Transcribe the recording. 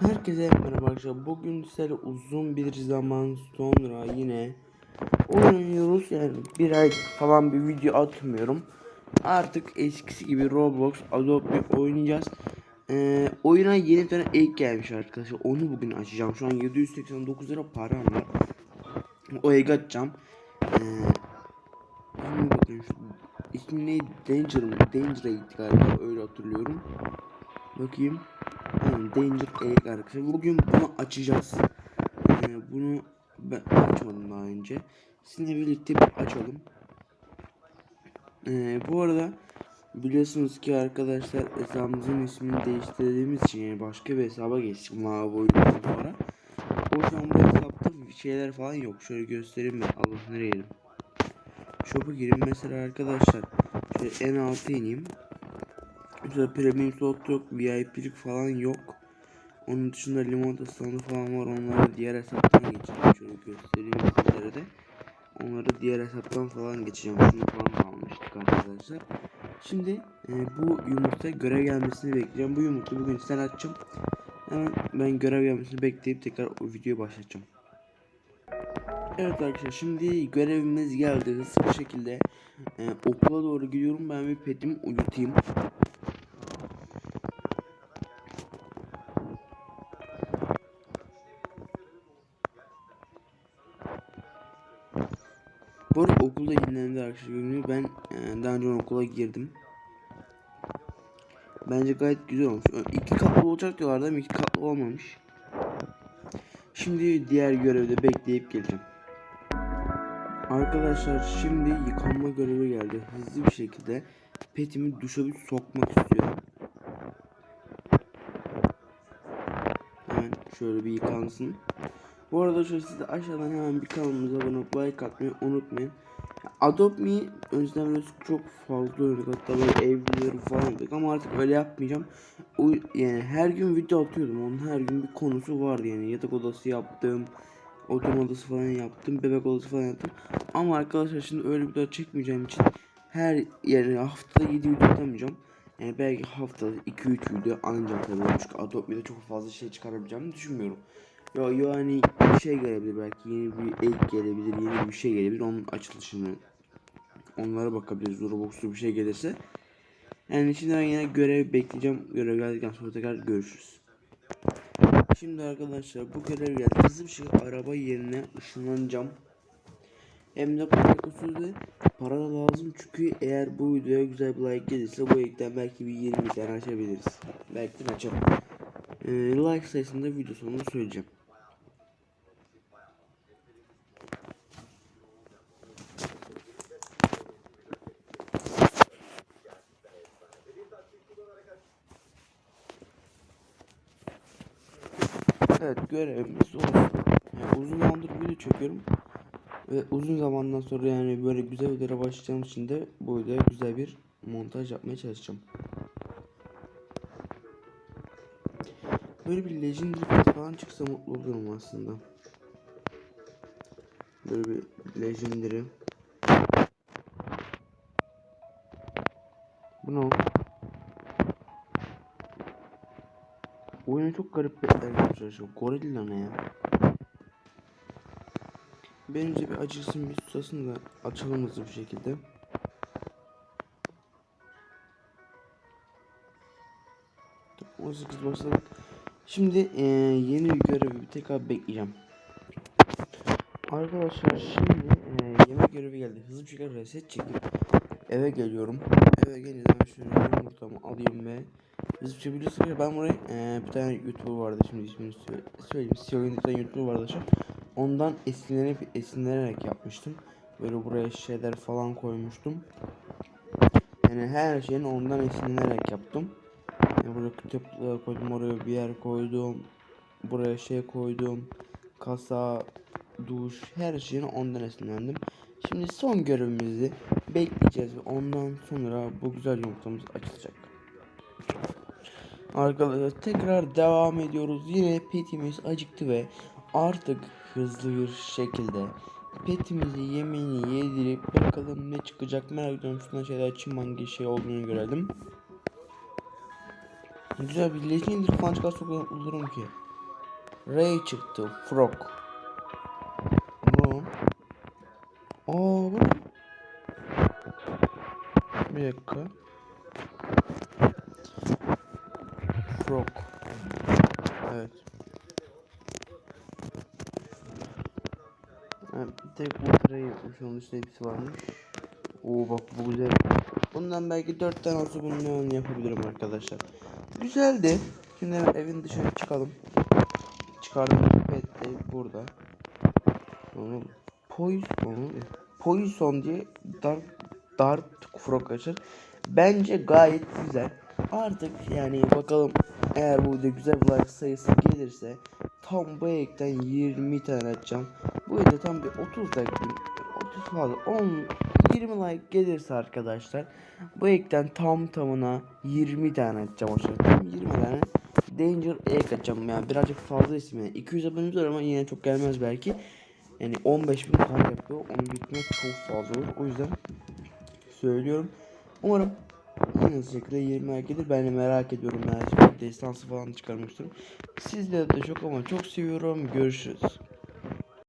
Herkese merhaba arkadaşlar. Bugün sizlerle uzun bir zaman sonra yine oynuyoruz. Yani bir ay falan bir video atmıyorum. Artık eskisi gibi Roblox, Adobe oynayacağız. Ee, oyuna yeni bir tane ek gelmiş arkadaşlar. Onu bugün açacağım. Şu an 789 lira param var. O ek açacağım. Ee, bakın şu ismi neydi? Danger mı? Danger'ıydı galiba öyle hatırlıyorum. Bakayım. Aynen Danger Egg arkadaşlar. Bugün bunu açacağız. Ee, bunu ben açmadım daha önce. Sizinle birlikte bir açalım. Ee, bu arada biliyorsunuz ki arkadaşlar hesabımızın ismini değiştirdiğimiz için yani başka bir hesaba geçtik mavi oyundan sonra. O yüzden bu hesapta şeyler falan yok. Şöyle göstereyim ben. Allah nereye gireyim? Shop'a girin mesela arkadaşlar. Şöyle en alta ineyim. Mesela premium slot yok, VIP'lik falan yok. Onun dışında limonata standı falan var. Onları diğer hesaptan geçeceğim. Şöyle göstereyim sizlere de. Onları diğer hesaptan falan geçeceğim. Şunu falan almıştık arkadaşlar. Şimdi e, bu yumurta görev gelmesini bekleyeceğim. Bu yumurta bugün sen açacağım. Hemen ben görev gelmesini bekleyip tekrar o videoyu başlatacağım. Evet arkadaşlar şimdi görevimiz geldi hızlı bir şekilde e, okula doğru gidiyorum ben bir petimi uyutayım Bu arada okulda yenilendi arkadaşlar. Ben e, daha önce okula girdim. Bence gayet güzel olmuş. İki katlı olacak diyorlardı ama iki katlı olmamış. Şimdi diğer görevde bekleyip geleceğim. Arkadaşlar şimdi yıkanma görevi geldi. Hızlı bir şekilde petimi duşa bir sokmak istiyorum. Hemen şöyle bir yıkansın. Bu arada şöyle siz de aşağıdan hemen bir kanalımıza abone olup like atmayı unutmayın. Adopt Me önceden çok fazla oynadık hatta böyle ev videoları falan yaptık ama artık öyle yapmayacağım. O, yani her gün video atıyordum onun her gün bir konusu vardı yani yatak odası yaptım. Oturma odası falan yaptım, bebek odası falan yaptım. Ama arkadaşlar şimdi öyle bir daha çekmeyeceğim için her yani haftada 7 video atamayacağım. Yani belki haftada 2-3 video ancak tabii çünkü Adopt Me'de çok fazla şey çıkarabileceğimi düşünmüyorum. Yo yo hani bir şey gelebilir belki yeni bir ek gelebilir yeni bir şey gelebilir onun açılışını onlara bakabiliriz Roblox'ta bir şey gelirse. Yani şimdi ben yine görev bekleyeceğim. Görev geldikten sonra tekrar görüşürüz. Şimdi arkadaşlar bu görev geldi. Hızlı bir şekilde araba yerine ışınlanacağım. Hem de ve para da lazım çünkü eğer bu videoya güzel bir like gelirse bu ekten belki bir 20 tane açabiliriz. Belki de açarım. Ee, like sayısını da video sonunda söyleyeceğim. Evet görevimiz olsun. Yani uzun zamandır video çekiyorum. Ve uzun zamandan sonra yani böyle güzel videolara başlayacağım için de bu videoya güzel bir montaj yapmaya çalışacağım. Böyle bir legendary falan çıksa mutlu olurum aslında. Böyle bir legendary. Bu ne? Oyuna çok garip petler yapmışlar şu. Gorilla ne ya? Bence bir acısın bir susasın da açalım hızlı bir şekilde. Tamam, 18 başladık. Şimdi eee, yeni bir görevi bir tekrar bekleyeceğim. Arkadaşlar şimdi eee, yemek görevi geldi. Hızlı bir şekilde reset çekip eve geliyorum. Eve gelince ben şöyle yumurtamı alayım ve hızlı bir şekilde biliyorsunuz ki ben buraya eee, bir tane YouTuber vardı şimdi ismini söyle- söyleyeyim. Siyah'ın bir tane YouTuber vardı şu. Ondan esinlenerek, esinlenerek yapmıştım. Böyle buraya şeyler falan koymuştum. Yani her şeyin ondan esinlenerek yaptım. Yani buraya kitaplar koydum, oraya bir yer koydum. Buraya şey koydum. Kasa, duş, her şeyini ondan esinlendim. Şimdi son görevimizi bekleyeceğiz ve ondan sonra bu güzel yumurtamız açılacak. Arkadaşlar tekrar devam ediyoruz. Yine petimiz acıktı ve artık hızlı bir şekilde petimizi yemeğini yedirip bakalım ne çıkacak merak ediyorum. Şundan şeyler açayım hangi şey olduğunu görelim. Güzel bir legendary falan çıkarsa olurum ki. Ray çıktı. Frog. Bir dakika. Frog. Evet. Bir tek bu tray yapmış. Onun üstüne hepsi varmış. Oo bak bu güzel. Bundan belki 4 tane olsa bunun yapabilirim arkadaşlar. Güzeldi. Şimdi evin dışarı çıkalım. Çıkardığım pet burada. Onu Poison, Poison diye Dark Dark Frog açar. Bence gayet güzel. Artık yani bakalım eğer bu video güzel like sayısı gelirse tam bu ekten 20 tane açacağım. Bu video tam bir 30 like 30 fazla 10 20 like gelirse arkadaşlar bu ekten tam tamına 20 tane açacağım aşağı. Tam 20 tane Danger ek açacağım yani birazcık fazla isim yani 200 abonemiz var ama yine çok gelmez belki. Yani 15 bin para yapıyor. Onu bitmek çok fazla olur. O yüzden söylüyorum. Umarım en hızlı şekilde 20 like gelir. Ben de merak ediyorum. Yani destansı falan istiyorum. Sizleri de çok ama çok seviyorum. Görüşürüz.